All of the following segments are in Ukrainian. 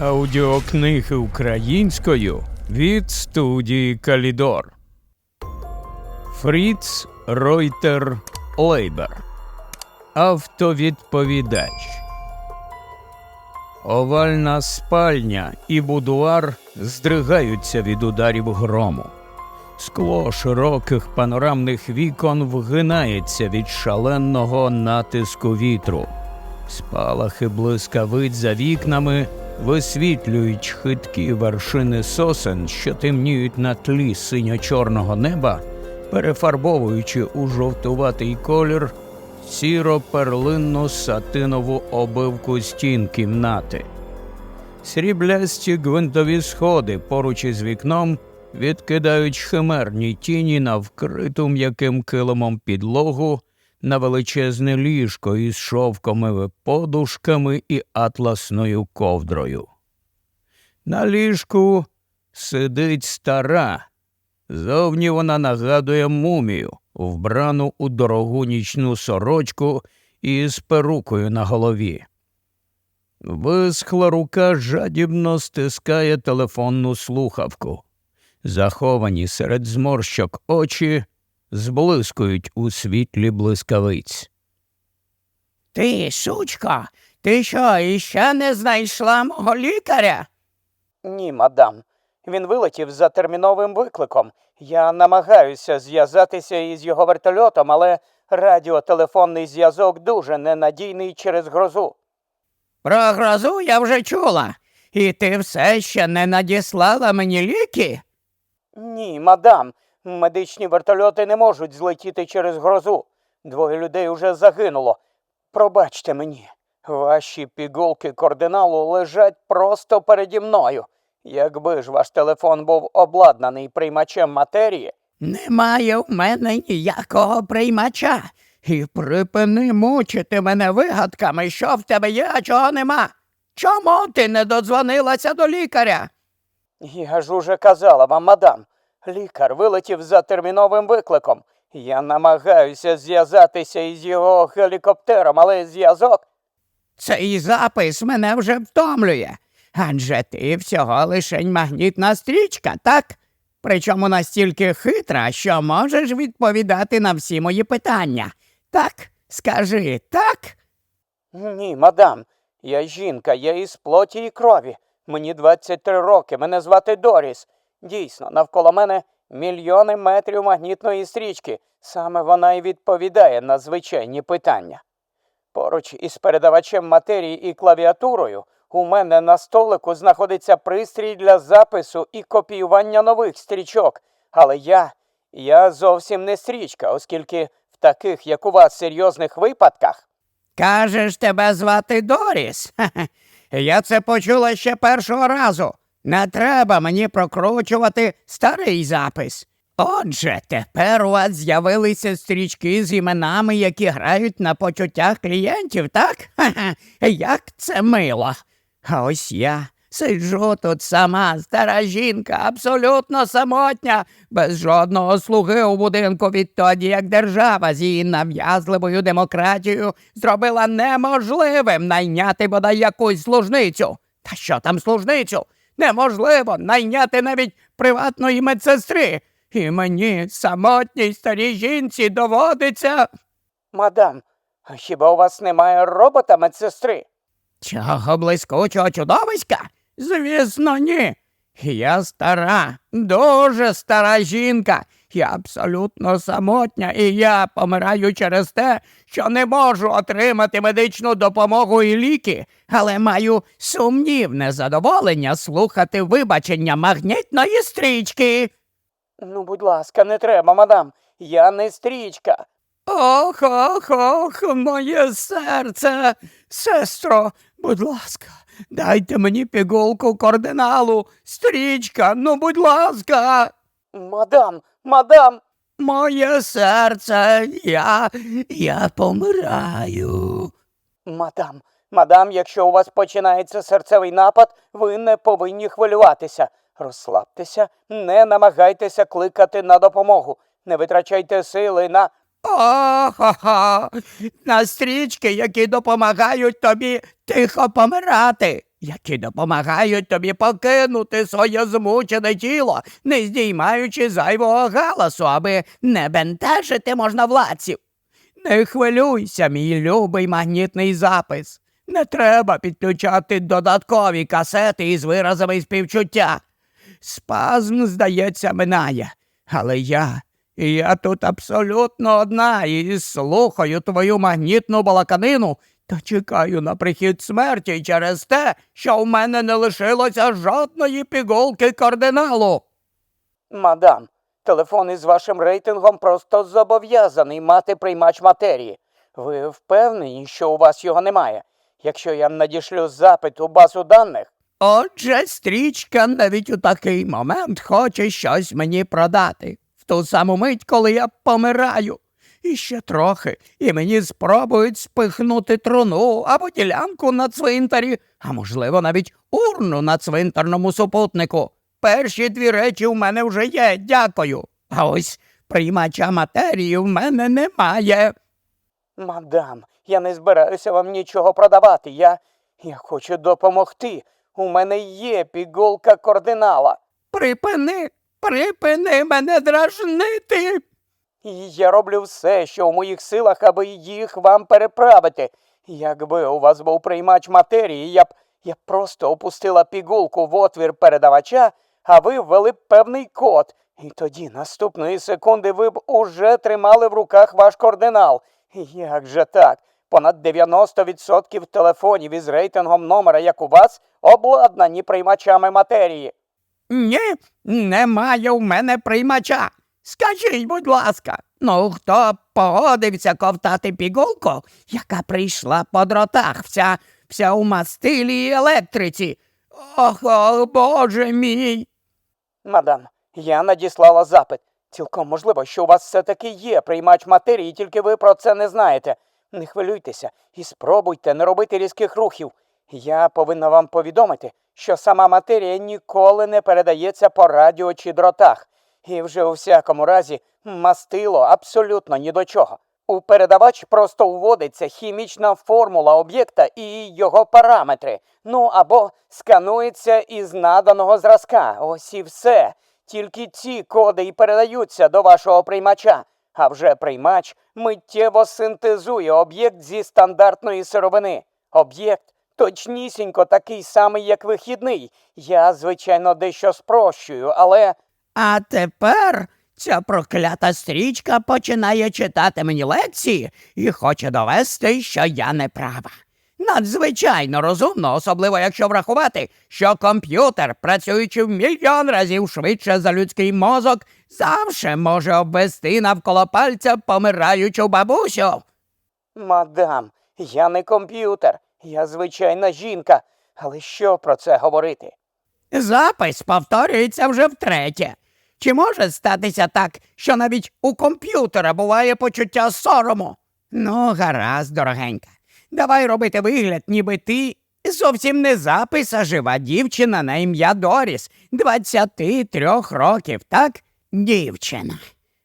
Аудіокниги українською від студії Калідор. Фріц Ройтер Лейбер. Автовідповідач. Овальна спальня і будуар здригаються від ударів грому. Скло широких панорамних вікон вгинається від шаленого натиску вітру. Спалахи блискавиць за вікнами висвітлюють хиткі вершини сосен, що темніють на тлі синьо-чорного неба, перефарбовуючи у жовтуватий колір сіро-перлинну сатинову обивку стін кімнати. Сріблясті гвинтові сходи поруч із вікном відкидають химерні тіні на вкриту м'яким килимом підлогу, на величезне ліжко із шовковими подушками і атласною ковдрою. На ліжку сидить стара. Зовні вона нагадує мумію, вбрану у дорогу нічну сорочку і з перукою на голові. Висхла рука жадібно стискає телефонну слухавку. Заховані серед зморщок очі зблискують у світлі блискавиць. Ти, сучко, ти що, іще не знайшла мого лікаря? Ні, мадам. Він вилетів за терміновим викликом. Я намагаюся зв'язатися із його вертольотом, але радіотелефонний зв'язок дуже ненадійний через грозу. Про грозу я вже чула. І ти все ще не надіслала мені ліки? Ні, мадам. Медичні вертольоти не можуть злетіти через грозу. Двоє людей уже загинуло. Пробачте мені, ваші пігулки координалу лежать просто переді мною. Якби ж ваш телефон був обладнаний приймачем матерії, Немає в мене ніякого приймача. І припини мучити мене вигадками, що в тебе є, а чого нема. Чому ти не додзвонилася до лікаря? Я ж уже казала вам, мадам. Лікар вилетів за терміновим викликом. Я намагаюся зв'язатися із його гелікоптером, але зв'язок. Цей запис мене вже втомлює. Адже ти всього лишень магнітна стрічка, так? Причому настільки хитра, що можеш відповідати на всі мої питання. Так, скажи так? Ні, мадам. Я жінка, я із плоті і крові. Мені 23 роки, мене звати Доріс. Дійсно, навколо мене мільйони метрів магнітної стрічки. Саме вона і відповідає на звичайні питання. Поруч із передавачем матерії і клавіатурою у мене на столику знаходиться пристрій для запису і копіювання нових стрічок. Але я, я зовсім не стрічка, оскільки в таких, як у вас, серйозних випадках Кажеш, тебе звати Доріс? Я це почула ще першого разу. Не треба мені прокручувати старий запис. Отже, тепер у вас з'явилися стрічки з іменами, які грають на почуттях клієнтів, так? Хе-хе. Як це мило. А ось я сиджу тут сама, стара жінка, абсолютно самотня, без жодного слуги у будинку відтоді, як держава з її нав'язливою демократією зробила неможливим найняти бодай якусь служницю. Та що там служницю? Неможливо найняти навіть приватної медсестри. І мені, самотній старій жінці, доводиться. Мадам, хіба у вас немає робота медсестри? Чого блискучого чудовиська? Звісно, ні. Я стара, дуже стара жінка. Я абсолютно самотня, і я помираю через те, що не можу отримати медичну допомогу і ліки, але маю сумнівне задоволення слухати вибачення магнітної стрічки. Ну, будь ласка, не треба, мадам. Я не стрічка. Ох, ох, ох, моє серце. Сестро, будь ласка, дайте мені пігулку кардиналу. Стрічка, ну, будь ласка. Мадам, мадам. Моє серце, я, я помираю. Мадам, мадам, якщо у вас починається серцевий напад, ви не повинні хвилюватися. Розслабтеся, не намагайтеся кликати на допомогу. Не витрачайте сили на. О-хо-хо, на стрічки, які допомагають тобі тихо помирати. Які допомагають тобі покинути своє змучене тіло, не здіймаючи зайвого галасу, аби не бентежити можновладців. Не хвилюйся, мій любий магнітний запис. Не треба підключати додаткові касети із виразами співчуття. Спазм, здається, минає. Але я, я тут абсолютно одна і слухаю твою магнітну балаканину та чекаю на прихід смерті через те, що в мене не лишилося жодної пігулки кардиналу. Мадам, телефон із вашим рейтингом просто зобов'язаний мати приймач матерії. Ви впевнені, що у вас його немає? Якщо я надішлю запит у базу даних, Отже, стрічка навіть у такий момент хоче щось мені продати. В ту саму мить, коли я помираю. І ще трохи, і мені спробують спихнути труну або ділянку на цвинтарі, а можливо, навіть урну на цвинтарному супутнику. Перші дві речі в мене вже є, дякую. А ось приймача матерії в мене немає. мадам, я не збираюся вам нічого продавати. Я, я хочу допомогти. У мене є пігулка кардинала. Припини, припини мене дражнити. І я роблю все, що в моїх силах, аби їх вам переправити. Якби у вас був приймач матерії, я б я просто опустила пігулку в отвір передавача, а ви ввели б певний код. І тоді наступної секунди ви б уже тримали в руках ваш координал. Як же так? Понад 90% телефонів із рейтингом номера, як у вас, обладнані приймачами матерії. Ні, немає в мене приймача. Скажіть, будь ласка, ну хто погодився ковтати пігулку, яка прийшла по дротах, вся, вся у мастилі і електриці? Ох, ох, боже мій. Мадам, я надіслала запит. Цілком можливо, що у вас все-таки є приймач матерії, тільки ви про це не знаєте. Не хвилюйтеся і спробуйте не робити різких рухів. Я повинна вам повідомити, що сама матерія ніколи не передається по радіо чи дротах. І вже у всякому разі мастило абсолютно ні до чого. У передавач просто вводиться хімічна формула об'єкта і його параметри. Ну або сканується із наданого зразка. Ось і все. Тільки ці коди і передаються до вашого приймача. А вже приймач миттєво синтезує об'єкт зі стандартної сировини. Об'єкт точнісінько такий самий, як вихідний. Я, звичайно, дещо спрощую, але. А тепер ця проклята стрічка починає читати мені лекції і хоче довести, що я не права. Надзвичайно розумно, особливо якщо врахувати, що комп'ютер, працюючи в мільйон разів швидше за людський мозок, завше може обвести навколо пальця помираючу бабусю. Мадам, я не комп'ютер, я звичайна жінка. Але що про це говорити? Запис повторюється вже втретє. Чи може статися так, що навіть у комп'ютера буває почуття сорому? Ну, гаразд, дорогенька. Давай робити вигляд, ніби ти зовсім не запис, а жива дівчина на ім'я Доріс, 23 років, так? Дівчина.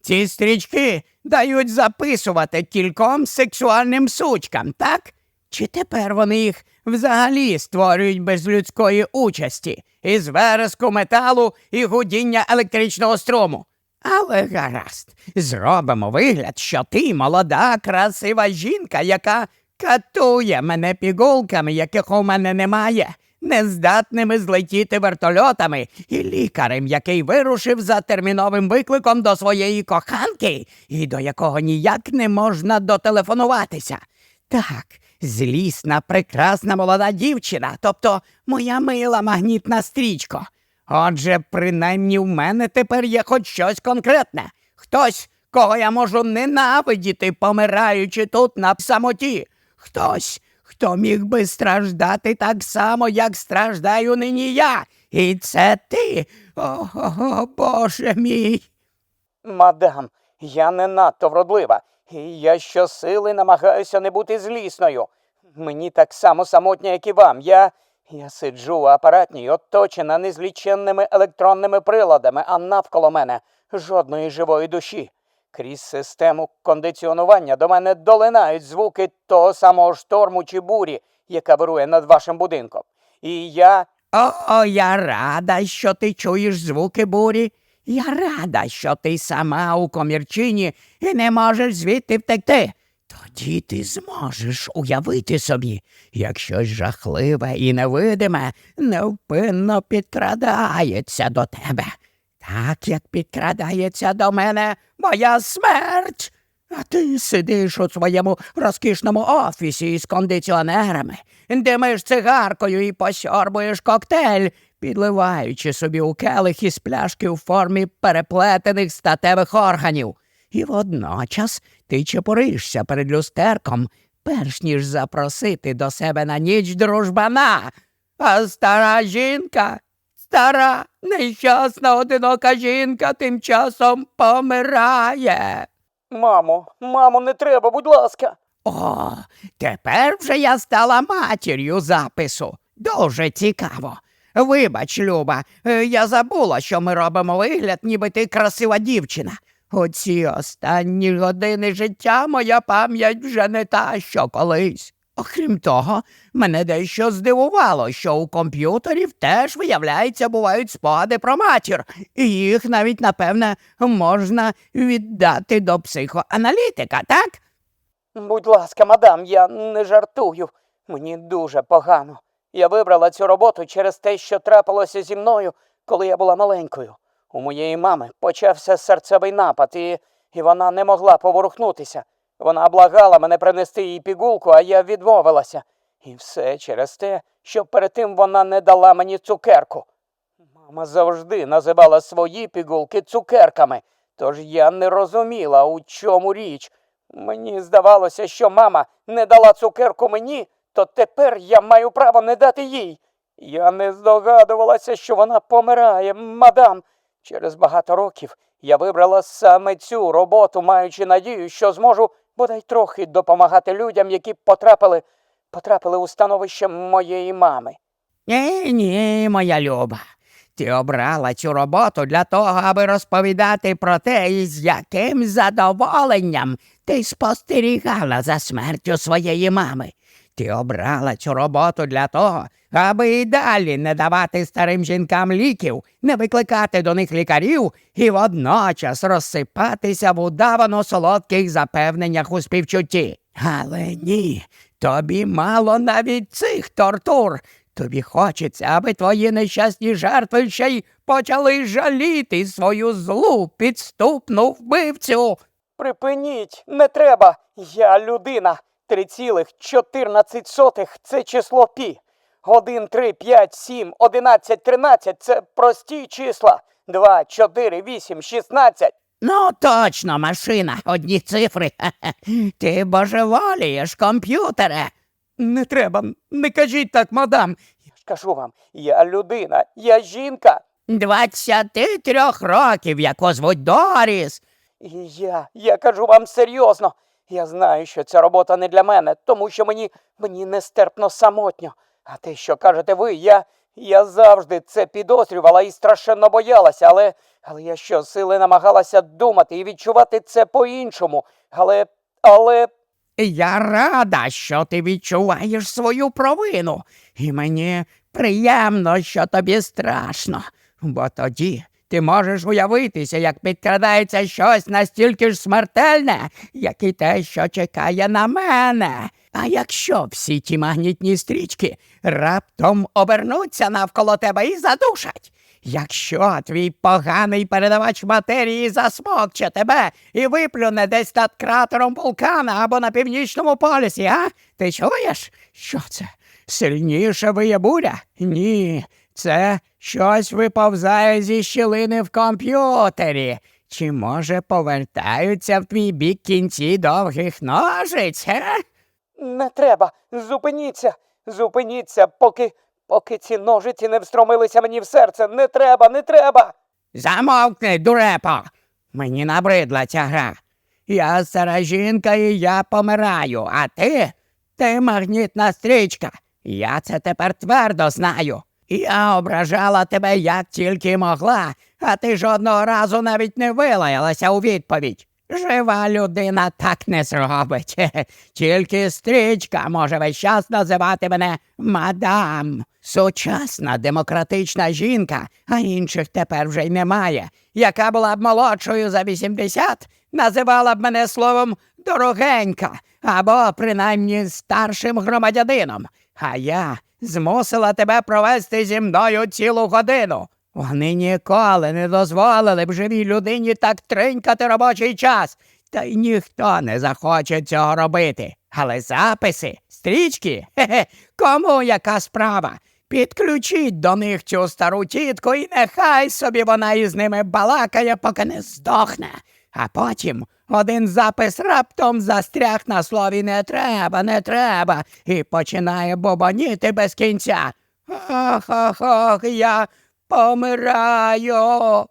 Ці стрічки дають записувати кільком сексуальним сучкам, так? Чи тепер вони їх взагалі створюють без людської участі, із вереску металу і гудіння електричного струму? Але гаразд, зробимо вигляд, що ти молода, красива жінка, яка катує мене пігулками, яких у мене немає, нездатними злетіти вертольотами, і лікарем, який вирушив за терміновим викликом до своєї коханки, і до якого ніяк не можна дотелефонуватися. Так, злісна, прекрасна молода дівчина, тобто моя мила магнітна стрічко. Отже, принаймні в мене тепер є хоч щось конкретне. Хтось, кого я можу ненавидіти, помираючи тут на самоті. Хтось, хто міг би страждати так само, як страждаю нині я. І це ти. О, о, о Боже мій. Мадам, я не надто вродлива, і я щосили намагаюся не бути злісною. Мені так само самотньо, як і вам. Я. Я сиджу у апаратній, оточена незліченними електронними приладами, а навколо мене жодної живої душі. Крізь систему кондиціонування до мене долинають звуки того самого шторму чи бурі, яка вирує над вашим будинком. і я. О, я рада, що ти чуєш звуки бурі. Я рада, що ти сама у комірчині і не можеш звідти втекти. Тоді ти зможеш уявити собі, як щось жахливе і невидиме невпинно підкрадається до тебе, так як підкрадається до мене моя смерть. А ти сидиш у своєму розкішному офісі із кондиціонерами, димиш цигаркою і посьорбуєш коктейль, підливаючи собі у келих із пляшки у формі переплетених статевих органів. І водночас ти чепуришся перед люстерком, перш ніж запросити до себе на ніч дружбана. А стара жінка, стара, нещасна одинока жінка тим часом помирає. Мамо, мамо, не треба, будь ласка. О, тепер вже я стала матір'ю запису. Дуже цікаво. Вибач, Люба, е, я забула, що ми робимо вигляд, ніби ти красива дівчина. У ці останні години життя моя пам'ять вже не та, що колись. Окрім того, мене дещо здивувало, що у комп'ютерів теж, виявляється, бувають спогади про матір, і їх навіть, напевне, можна віддати до психоаналітика, так? Будь ласка, мадам, я не жартую. Мені дуже погано. Я вибрала цю роботу через те, що трапилося зі мною, коли я була маленькою. У моєї мами почався серцевий напад, і, і вона не могла поворухнутися. Вона благала мене принести їй пігулку, а я відмовилася. І все через те, що перед тим вона не дала мені цукерку. Мама завжди називала свої пігулки цукерками, тож я не розуміла, у чому річ. Мені здавалося, що мама не дала цукерку мені, то тепер я маю право не дати їй. Я не здогадувалася, що вона помирає, мадам. Через багато років я вибрала саме цю роботу, маючи надію, що зможу бодай трохи допомагати людям, які потрапили, потрапили у становище моєї мами. Ні, ні, моя люба. Ти обрала цю роботу для того, аби розповідати про те, із яким задоволенням ти спостерігала за смертю своєї мами. Ти обрала цю роботу для того, аби і далі не давати старим жінкам ліків, не викликати до них лікарів і водночас розсипатися в удавано солодких запевненнях у співчутті. Але ні, тобі мало навіть цих тортур. Тобі хочеться, аби твої нещасні жертви ще й почали жаліти свою злу підступну вбивцю. Припиніть, не треба. Я людина. 3,14 це число пі. 1, 3, 5, 7, 11, 13 це прості числа. 2, 4, 8, 16. Ну, точно, машина, одні цифри. Хе-хе. Ти божеволієш, комп'ютере. Не треба, не кажіть так, мадам. Я ж кажу вам, я людина, я жінка. Двадцяти трьох років, яку звуть Доріс. І я, я кажу вам серйозно. Я знаю, що ця робота не для мене, тому що мені, мені нестерпно самотньо. А те, що кажете ви, я, я завжди це підозрювала і страшенно боялася, але, але я щосили намагалася думати і відчувати це по-іншому. Але, але Я рада, що ти відчуваєш свою провину, і мені приємно, що тобі страшно, бо тоді ти можеш уявитися, як підкрадається щось настільки ж смертельне, як і те, що чекає на мене. А якщо всі ті магнітні стрічки раптом обернуться навколо тебе і задушать? Якщо твій поганий передавач матерії засмокче тебе і виплюне десь над кратером вулкана або на північному полюсі, а? Ти чуєш? Що це? Сильніше виє буря? Ні, це щось виповзає зі щілини в комп'ютері. Чи може повертаються в твій бік кінці довгих ножиць, ге? не треба. Зупиніться, зупиніться, поки, поки ці ножиці не встромилися мені в серце. Не треба, не треба. Замовкни, дурепо. Мені набридла ця гра. Я стара жінка і я помираю, а ти? Ти магнітна стрічка. Я це тепер твердо знаю. Я ображала тебе як тільки могла, а ти жодного разу навіть не вилаялася у відповідь. Жива людина так не зробить. Тільки стрічка може весь час називати мене мадам. Сучасна демократична жінка, а інших тепер вже й немає, яка була б молодшою за 80, називала б мене словом дорогенька або принаймні старшим громадянином. А я змусила тебе провести зі мною цілу годину. Вони ніколи не дозволили б живій людині так тринькати робочий час, та й ніхто не захоче цього робити. Але записи, стрічки, хе-хе, кому яка справа? Підключіть до них цю стару тітку, і нехай собі вона із ними балакає, поки не здохне. А потім один запис раптом застряг на слові не треба, не треба, і починає бобоніти без кінця. Ох, ох, ох, я помираю.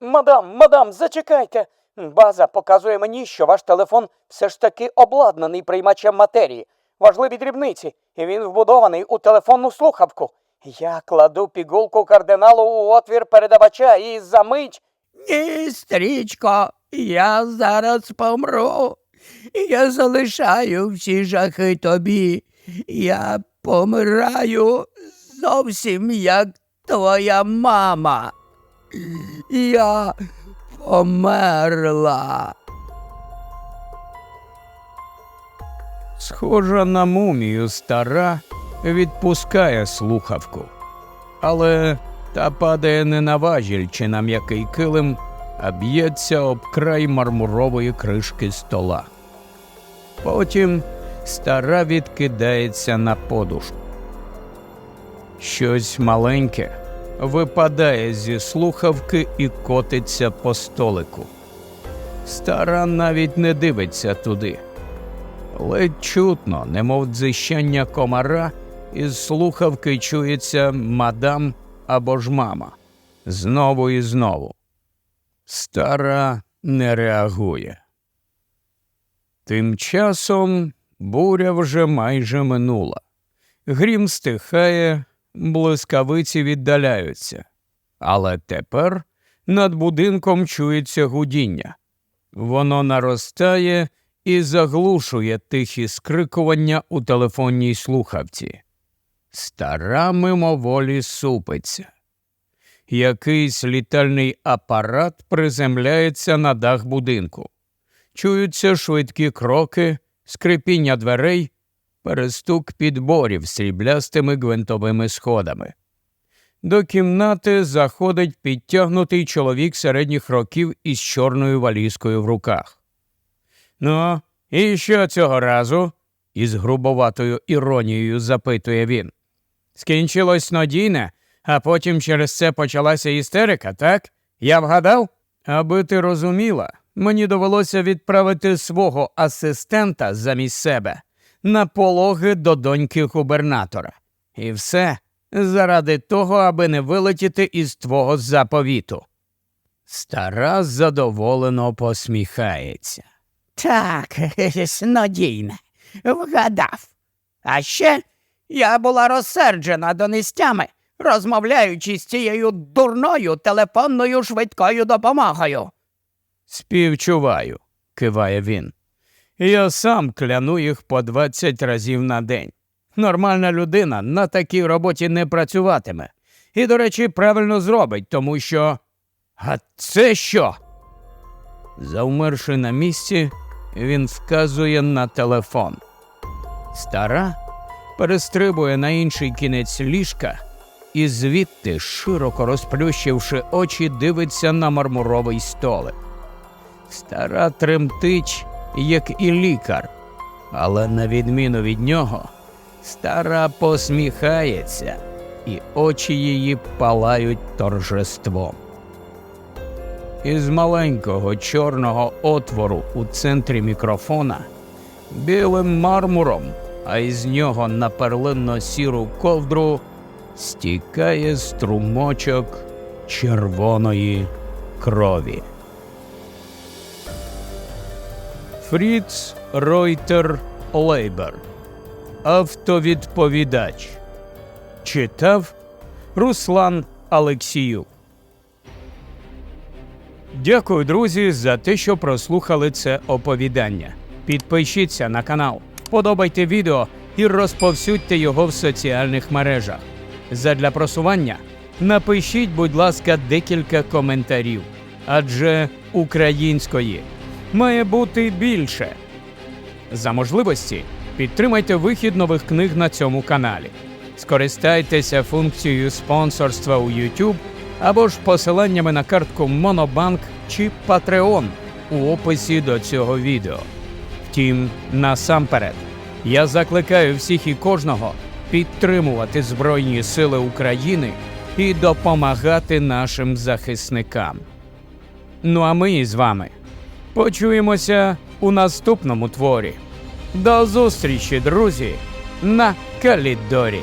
Мадам, мадам, зачекайте. База показує мені, що ваш телефон все ж таки обладнаний приймачем матерії. Важливі дрібниці, і він вбудований у телефонну слухавку. Я кладу пігулку кардиналу у отвір передавача і за мить. Ні, стрічко, я зараз помру. Я залишаю всі жахи тобі. Я помираю зовсім як твоя мама. Я померла. Схожа на мумію стара відпускає слухавку. Але та падає не на важіль чи на м'який килим, а б'ється об край мармурової кришки стола. Потім стара відкидається на подушку. Щось маленьке випадає зі слухавки і котиться по столику. Стара навіть не дивиться туди. Ледь чутно, немов дзищання комара, із слухавки чується мадам або ж мама. Знову і знову. Стара не реагує. Тим часом буря вже майже минула. Грім стихає, блискавиці віддаляються. Але тепер над будинком чується гудіння. Воно наростає і заглушує тихі скрикування у телефонній слухавці. Стара мимоволі супиться. Якийсь літальний апарат приземляється на дах будинку. Чуються швидкі кроки, скрипіння дверей, перестук підборів сріблястими гвинтовими сходами. До кімнати заходить підтягнутий чоловік середніх років із чорною валізкою в руках. Ну, і що цього разу? із грубоватою іронією запитує він. Скінчилось надійне, а потім через це почалася істерика, так? Я вгадав? Аби ти розуміла, мені довелося відправити свого асистента замість себе на пологи до доньки губернатора. І все заради того, аби не вилетіти із твого заповіту. Стара задоволено посміхається. Так, снодійне, вгадав. А ще я була розсерджена донестями, розмовляючи з цією дурною телефонною швидкою допомогою. Співчуваю, киває він. Я сам кляну їх по 20 разів на день. Нормальна людина на такій роботі не працюватиме. І, до речі, правильно зробить, тому що. А це що? Завмерши на місці, він вказує на телефон. Стара перестрибує на інший кінець ліжка і звідти, широко розплющивши очі, дивиться на мармуровий столик. Стара тремтить, як і лікар, але на відміну від нього, стара посміхається, і очі її палають торжеством. Із маленького чорного отвору у центрі мікрофона білим мармуром, а із нього на перлинно сіру ковдру стікає струмочок червоної крові. Фріц Ройтер Лейбер. Автовідповідач. Читав Руслан Алексіюк. Дякую, друзі, за те, що прослухали це оповідання. Підпишіться на канал, подобайте відео і розповсюдьте його в соціальних мережах. Задля просування напишіть, будь ласка, декілька коментарів, адже української має бути більше. За можливості підтримайте вихід нових книг на цьому каналі. Скористайтеся функцією спонсорства у YouTube або ж посиланнями на картку Monobank чи Patreon у описі до цього відео. Втім, насамперед, я закликаю всіх і кожного підтримувати Збройні Сили України і допомагати нашим захисникам. Ну а ми з вами почуємося у наступному творі. До зустрічі, друзі, на Калідорі.